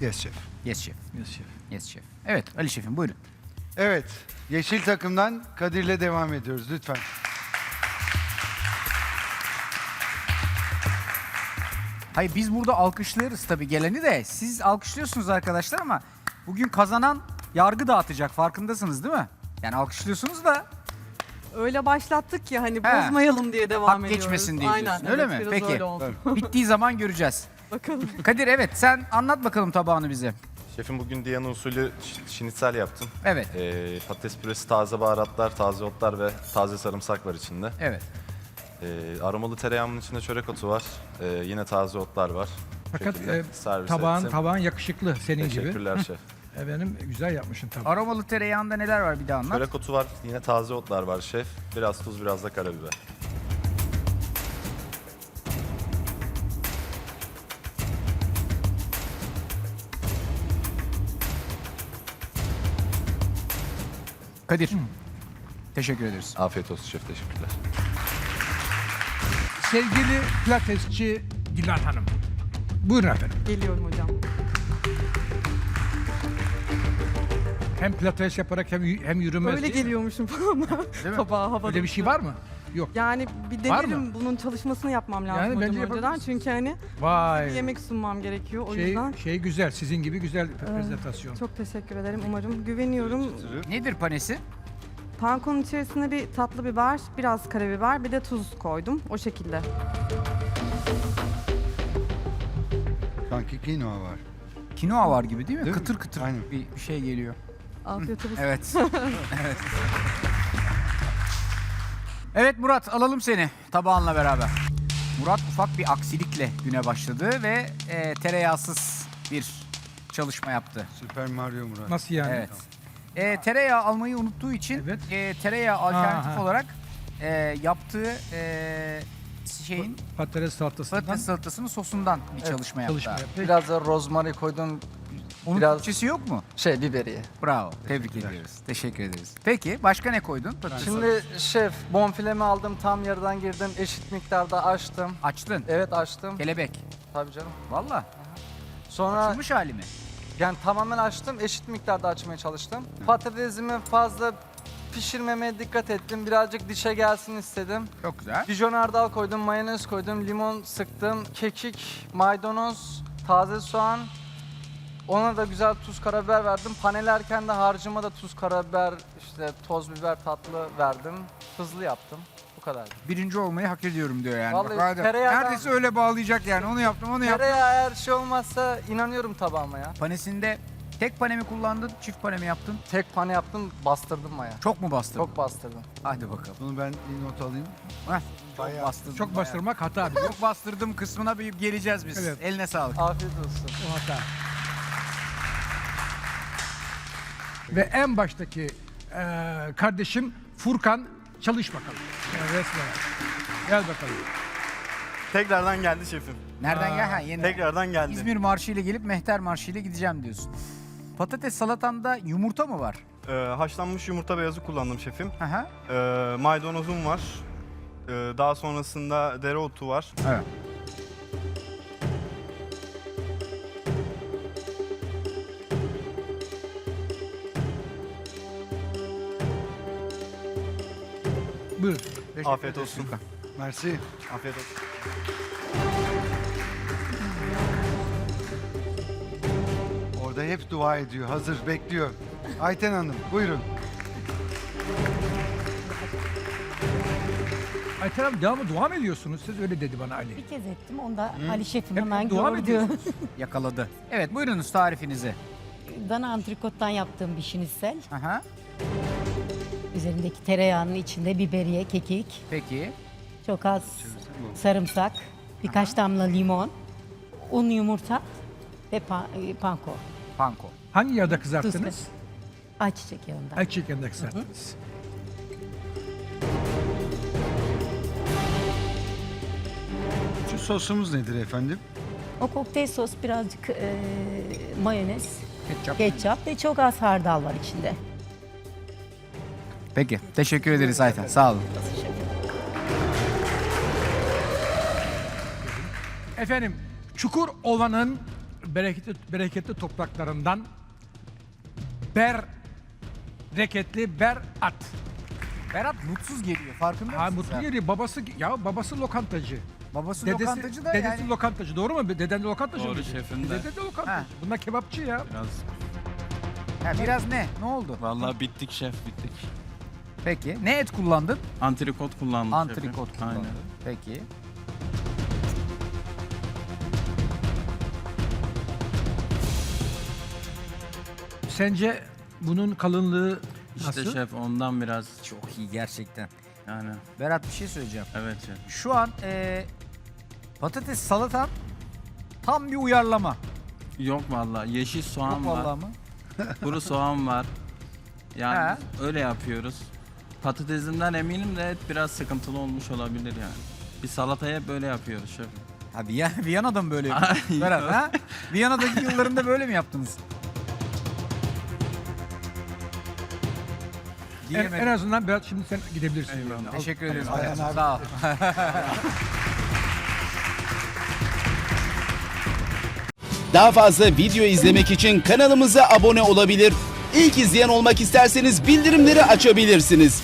Yes şef. Yes şef. Yes şef. Yes şef. Evet Ali şefim buyurun. Evet. Yeşil takımdan Kadir'le devam ediyoruz lütfen. Hayır biz burada alkışlarız tabii geleni de. Siz alkışlıyorsunuz arkadaşlar ama bugün kazanan yargı dağıtacak farkındasınız değil mi? Yani alkışlıyorsunuz da Öyle başlattık ki hani He. bozmayalım diye devam hak ediyoruz. geçmesin diye Aynen, diyorsun, öyle evet, mi? biraz Peki. öyle oldu. bittiği zaman göreceğiz. Bakalım. Kadir evet sen anlat bakalım tabağını bize. Şefim bugün Diana usulü ş- şinitsel yaptım. Evet. Ee, patates püresi, taze baharatlar, taze otlar ve taze sarımsak var içinde. Evet. Ee, aromalı tereyağımın içinde çörek otu var. Ee, yine taze otlar var. Bu Fakat şekilde e, servis tabağın ettim. tabağın yakışıklı senin gibi. Teşekkürler şef. Efendim güzel yapmışsın tabağı. Aromalı tereyağında neler var bir daha anlat. Çörek otu var, yine taze otlar var şef. Biraz tuz, biraz da karabiber. Kadir. Teşekkür ederiz. Afiyet olsun şef, teşekkürler. Sevgili pilatesçi Dilan Hanım. Buyurun efendim. Geliyorum hocam. Hem pilates yaparak hem, yü- hem yürümez Öyle geliyormuşum falan. Değil mi? Tabağa havada. Öyle bir şey var mı? Yok. Yani bir Var denerim bunun çalışmasını yapmam lazım Yani bence hocam önceden. Çünkü hani bir Vay. yemek sunmam gerekiyor o Şey, yüzden. şey güzel. Sizin gibi güzel bir prezentasyon. Çok teşekkür ederim umarım. Güveniyorum. Nedir panesi? Pankonun içerisine bir tatlı biber, biraz karabiber, bir de tuz koydum. O şekilde. Sanki kinoa var. Kinoa var gibi değil mi? Değil mi? kıtır kıtır Aynen. bir, bir şey geliyor. Afiyet olsun. Evet. evet. Evet Murat alalım seni tabağınla beraber. Murat ufak bir aksilikle güne başladı ve e, tereyağsız bir çalışma yaptı. Süper Mario Murat. Nasıl yani? Evet. E, tereyağı almayı unuttuğu için Evet. e, tereyağı alternatif Aha. olarak e, yaptığı e, şeyin Patates salatasından patates salatasının sosundan bir çalışma yaptı. çalışma yaptı. Biraz da rozmarin koydum. Onun Biraz- Türkçesi yok mu? Şey biberiye. Bravo. Tebrik ediyoruz. Teşekkür ederiz. Peki başka ne koydun? Şimdi şef bonfilemi aldım tam yarıdan girdim. Eşit miktarda açtım. Açtın. Evet açtım. Kelebek. Tabii canım. Valla. Sonra Açılmış hali mi? yani tamamen açtım. Eşit miktarda açmaya çalıştım. Patatesimi fazla pişirmemeye dikkat ettim. Birazcık dişe gelsin istedim. Çok güzel. Dijon hardal koydum, mayonez koydum, limon sıktım, kekik, maydanoz, taze soğan. Ona da güzel tuz karabiber verdim. Panelerken de harcıma da tuz karabiber, işte toz biber tatlı verdim. Hızlı yaptım. Bu kadar. Birinci olmayı hak ediyorum diyor yani. Vallahi Bak, hadi. tereyağdan- Neredeyse öyle bağlayacak yani. Onu yaptım, onu yaptım. Tereyağı eğer şey olmazsa inanıyorum tabağıma ya. Panesinde tek pane mi kullandın, çift pane mi yaptın? Tek pane yaptım, bastırdım maya. Çok mu bastırdın? Çok bastırdım. Hadi bakalım. Bunu ben bir not alayım. Heh, çok bastırdım. Çok bayağı. bastırmak hata Çok bastırdım kısmına bir geleceğiz biz. Evet. Eline sağlık. Afiyet olsun. o hata. Ve en baştaki eee, kardeşim Furkan çalış bakalım. Yani resmen. Gel bakalım. Tekrardan geldi şefim. Nereden gel? Ha, yeni. Tekrardan geldi. İzmir Marşı ile gelip Mehter Marşı ile gideceğim diyorsun. Patates salatanda yumurta mı var? Ee, haşlanmış yumurta beyazı kullandım şefim. Hı hı. Ee, maydanozum var. Ee, daha sonrasında dereotu var. Evet. Buyurun. Afiyet olsun. Mersi. Afiyet olsun. Orada hep dua ediyor. Hazır bekliyor. Ayten Hanım buyurun. Ayten abi devamlı dua mı ediyorsunuz? Siz öyle dedi bana Ali. Bir kez ettim. Onda Ali şefim Hep hemen dua mı gördü. ediyorsunuz? Yakaladı. Evet buyurunuz tarifinizi. Dana antrikottan yaptığım bir şinitsel. Aha. Üzerindeki tereyağının içinde biberiye, kekik, Peki. çok az sarımsak, birkaç damla limon, un, yumurta ve pa- e, panko. Panko. Hangi yağda kızarttınız? Ayçiçek yağından. Ayçiçek yağında kızarttınız. Şu sosumuz nedir efendim? O kokteyl sos birazcık e, mayonez, Ketçap. ketçap ve çok az hardal var içinde. Peki. Teşekkür ederiz Ayten. Sağ olun. Efendim Çukurova'nın bereketli, bereketli topraklarından ber reketli ber at. Berat mutsuz geliyor farkında Ha mısın mutlu sen? geliyor. Babası ya babası lokantacı. Babası Dedesi, lokantacı da dedesi yani. lokantacı. Doğru mu? Deden de lokantacı Doğru, mıydı? şefim de. Dede de lokantacı. Ha. Bunlar kebapçı ya. Biraz Ha, biraz ne? Ne oldu? vallahi bittik şef bittik. Peki. Ne et kullandın? Antrikot kullandım Antrikot şefim. kullandın. Aynen. Peki. Sence bunun kalınlığı İşte nasıl? şef ondan biraz Çok iyi gerçekten. yani Berat bir şey söyleyeceğim. evet şef. Şu an eee, patates salatan tam bir uyarlama. Yok vallahi yeşil Yok soğan var. vallahi mı? Kuru soğan var. Yani He. öyle yapıyoruz. Patatesimden eminim de et biraz sıkıntılı olmuş olabilir yani. Bir salataya böyle yapıyoruz şef. Ha Viy- Viyana'da mı böyle Ay, yapıyorsunuz? Berat yok. ha? Viyana'daki yıllarında böyle mi yaptınız? En, Diyemedim. en azından Berat şimdi sen gidebilirsin. Eyvallah. Al. Teşekkür ederim. Ayhan. Sağ ol. Daha fazla video izlemek için kanalımıza abone olabilir. İlk izleyen olmak isterseniz bildirimleri açabilirsiniz.